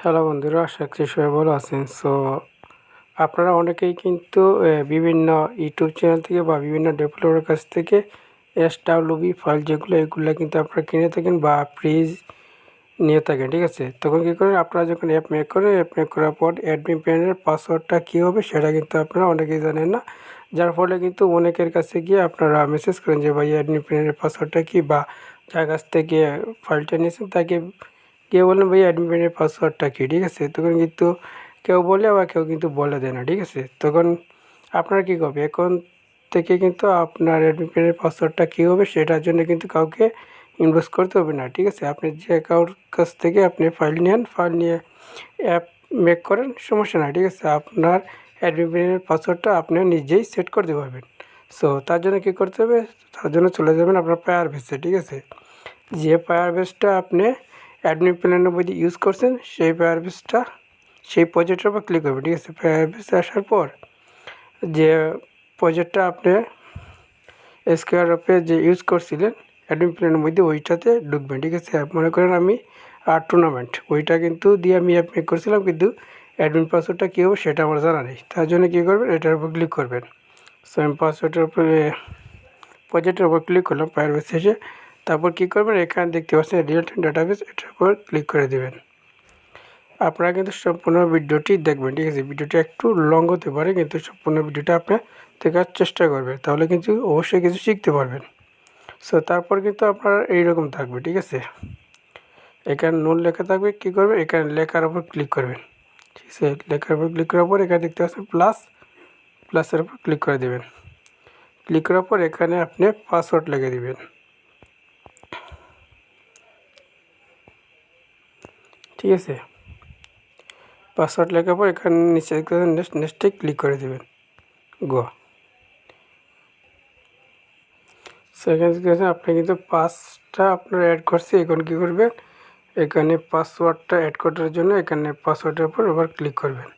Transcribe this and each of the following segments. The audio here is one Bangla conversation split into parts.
হ্যালো বন্ধুরা, আশা করছি সবাই ভালো আছেন। সো আপনারা অনেকেই কিন্তু বিভিন্ন ইউটিউব চ্যানেল থেকে বা বিভিন্ন ডেভেলপারের কাছ থেকে এস ডাব্লিউবি ফাইল যেগুলো, এগুলো কিন্তু আপনারা কিনে থাকেন বা ফ্রিজ নিয়ে থাকেন, ঠিক আছে? তখন কী করেন, আপনারা যখন অ্যাপ মেক করেন অ্যাপ মেক করার পর অ্যাডমিন প্যানের পাসওয়ার্ডটা কী হবে সেটা কিন্তু আপনারা অনেকেই জানেন না। যার ফলে কিন্তু অনেকের কাছে গিয়ে আপনারা মেসেজ করেন যে, ভাই অ্যাডমিন প্যানের পাসওয়ার্ডটা কী? বা যার কাছ থেকে ফাইলটা নিয়েছেন, তাকে কেউ বলেন ভাই অ্যাডমিনের পাসওয়ার্ডটা কী? ঠিক আছে? তখন কিন্তু কেউ বলে আবার কেউ কিন্তু বলে দেয় না, ঠিক আছে? তখন আপনার কী করবে? এখন থেকে কিন্তু আপনার অ্যাডমিনের পাসওয়ার্ডটা কী হবে সেটার জন্য কিন্তু কাউকে ইনভেস্ট করতে হবে না, ঠিক আছে? আপনি যে কারোর কাছ থেকে আপনি ফাইল নেন ফাইল নিয়ে অ্যাপ মেক করেন, সমস্যা নাই, ঠিক আছে? আপনার অ্যাডমিনের পাসওয়ার্ডটা আপনি নিজেই সেট করতে পারবেন। সো তার জন্য কী করতে হবে? তার জন্য চলে যাবেন আপনার পায়ার বেসে ঠিক আছে? যে পায়ার বেসটা আপনি অ্যাডমিন প্ল্যানের মধ্যে ইউজ করছেন, সেই পায়ার বেসটা সেই প্রজেক্টের উপর ক্লিক করবেন, ঠিক আছে? পায়ার বেসে আসার পর যে প্রজেক্টটা আপনি স্কোয়ার অফে যে ইউজ করছিলেন, অ্যাডমিন প্ল্যানের মধ্যে ওইটাতে ঢুকবেন, ঠিক আছে? মনে করেন আমি আর টুর্নামেন্ট ওইটা কিন্তু দিয়ে আমি অ্যাপ করছিলাম, কিন্তু অ্যাডমিন পাসওয়ার্ডটা কী হবে সেটা আমার জানা নেই। তার জন্য কী করবেন? এটার উপর ক্লিক করবেন। সো আমি পাসওয়ার্ডের উপরে প্রজেক্টের উপর ক্লিক করলাম পায়ার বেসে এসে তারপর কী করবেন? এখানে দেখতে পাচ্ছেন রিয়েল টাইম ডাটাবেস এটার উপর ক্লিক করে দেবেন। আপনারা কিন্তু সম্পূর্ণ ভিডিওটি দেখবেন, ঠিক আছে? ভিডিওটি একটু লং হতে পারে, কিন্তু সম্পূর্ণ ভিডিওটা আপনার দেখার চেষ্টা করবেন, তাহলে কিন্তু অবশ্যই কিছু শিখতে পারবেন। সো তারপর কিন্তু আপনার এইরকম থাকবে, ঠিক আছে? এখানে নোট লেখা থাকবে, কী করবেন? এখানে লেখার উপর ক্লিক করবেন, ঠিক আছে? লেখার উপর ক্লিক করার পর এখানে দেখতে পাচ্ছেন প্লাস প্লাসের উপর ক্লিক করে দেবেন। ক্লিক করার পর এখানে আপনি পাসওয়ার্ড লিখে দেবেন। ঠিক আছে। পাসওয়ার্ড লেখার পর এখানে নিচে নেক্সট নেক্সটে ক্লিক করে দেবেন। গো সেখানে দেখতে আপনি কিন্তু পাসটা আপনার অ্যাড করছে, এখন কী করবেন? এখানে পাসওয়ার্ডটা অ্যাড করার জন্য এখানে পাসওয়ার্ডের উপর আবার ক্লিক করবেন।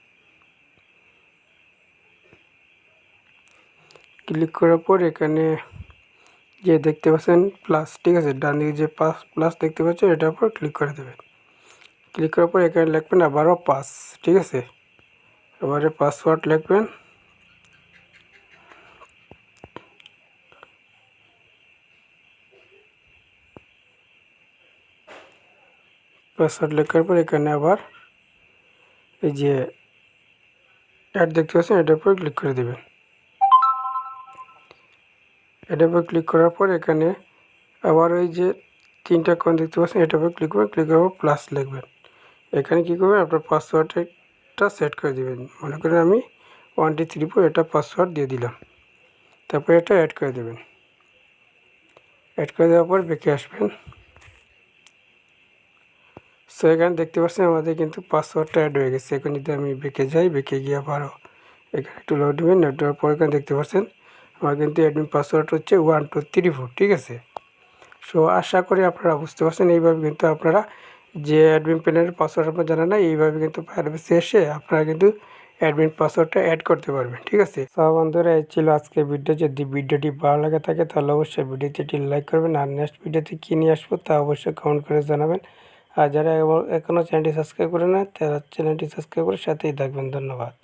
ক্লিক করার পর এখানে যে দেখতে পাচ্ছেন প্লাস ঠিক আছে? ডান দিকে যে পাস প্লাস দেখতে পাচ্ছেন, এটার উপর ক্লিক করে দেবেন। ক্লিক করার পর এখানে লিখবেন আবারও পাস, ঠিক আছে? এবারে পাসওয়ার্ড লিখবেন। পাসওয়ার্ড লেখার পর এখানে আবার এই যে অ্যাড দেখতে পাচ্ছেন, এটার উপর ক্লিক করে দেবেন। এটার উপর ক্লিক করার পর এখানে আবার ওই যে তিনটা কোন দেখতে পাচ্ছেন, এটার উপর ক্লিক করবেন, ক্লিক করার পর প্লাস লিখবেন। এখানে কী করবেন? আপনার পাসওয়ার্ডটা সেট করে দেবেন। মনে করেন আমি ওয়ান টু থ্রি ফোর এটা পাসওয়ার্ড দিয়ে দিলাম। তারপরে এটা অ্যাড করে দেবেন। অ্যাড করে দেওয়ার পর বেঁকে আসবেন। সো এখানে দেখতে পাচ্ছেন আমাদের কিন্তু পাসওয়ার্ডটা অ্যাড হয়ে গেছে। এখন যদি আমি বেঁকে যাই বেঁকে গিয়ে আবারও এখানে একটু লোড দেবেন। লোড দেওয়ার পর এখানে দেখতে পাচ্ছেন আমার কিন্তু অ্যাডমিন পাসওয়ার্ড হচ্ছে ওয়ান টু থ্রি ফোর ঠিক আছে? সো আশা করি আপনারা বুঝতে পারছেন। এইভাবে কিন্তু আপনারা যে অ্যাডমিন প্যানেলের পাসওয়ার্ড আপনার জানা নাই, এইভাবে কিন্তু ফায়ারবেসে এসে আপনারা কিন্তু অ্যাডমিন পাসওয়ার্ডটা অ্যাড করতে পারবেন, ঠিক আছে? সব বন্ধুরা, এই ছিল আজকের ভিডিও যদি ভিডিওটি ভালো লাগে থাকে, তাহলে অবশ্যই ভিডিওতে একটি লাইক করবেন। আর নেক্সট ভিডিওতে কী নিয়ে আসব, তা অবশ্যই কমেন্ট করে জানাবেন। আর যারা এখনও চ্যানেলটি সাবস্ক্রাইব করে না তারা চ্যানেলটি সাবস্ক্রাইব করে সাথেই থাকবেন। ধন্যবাদ।